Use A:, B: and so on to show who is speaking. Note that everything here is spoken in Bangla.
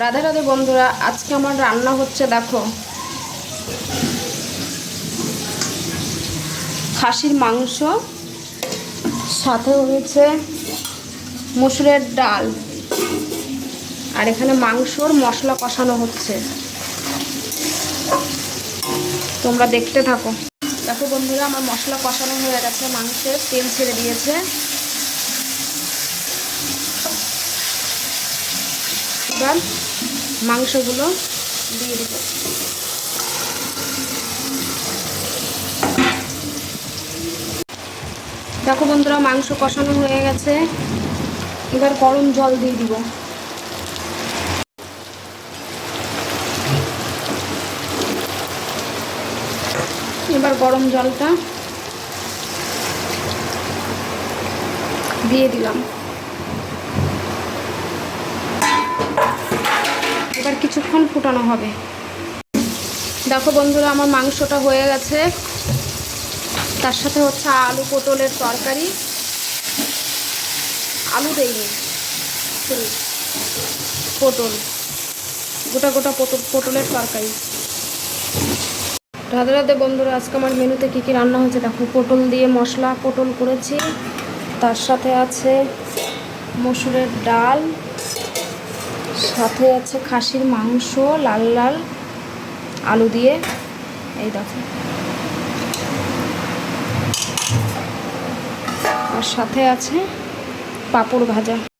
A: রাধে রাধে বন্ধুরা, আজকে আমার রান্না হচ্ছে দেখো খাসির মাংস, সাথে হয়েছে মুসুরের ডাল। আর এখানে মাংসর মশলা কষানো হচ্ছে। তোমরা দেখতে থাকো। দেখো বন্ধুরা, আমার মশলা কষানো হয়ে গেছে, মাংসের তেল ছেড়ে দিয়েছে। এবার মাংসগুলো দিয়ে দিব। দেখো বন্ধুরা, মাংস কষানো হয়ে গেছে। এবার গরম জল দিয়ে দিব। এবার গরম জলটা দিয়ে দিলাম এবার কিছুক্ষণ ফুটানো হবে। দেখো বন্ধুরা, আমার মাংসটা হয়ে গেছে। তার সাথে হচ্ছে আলু পটলের তরকারি। আলু শুধু পটল। গোটা গোটা পটল পটলের তরকারি। রাধে রাধে বন্ধুরা, আজকে আমার মেনুতে কী কী রান্না হয়েছে দেখো। পটল দিয়ে মশলা, পটল করেছি। তার সাথে আছে মসুরের ডাল। সাথে আছে খাসির মাংস, লাল লাল আলু দিয়ে। এই দেখো। আর সাথে আছে পাপড় ভাজা।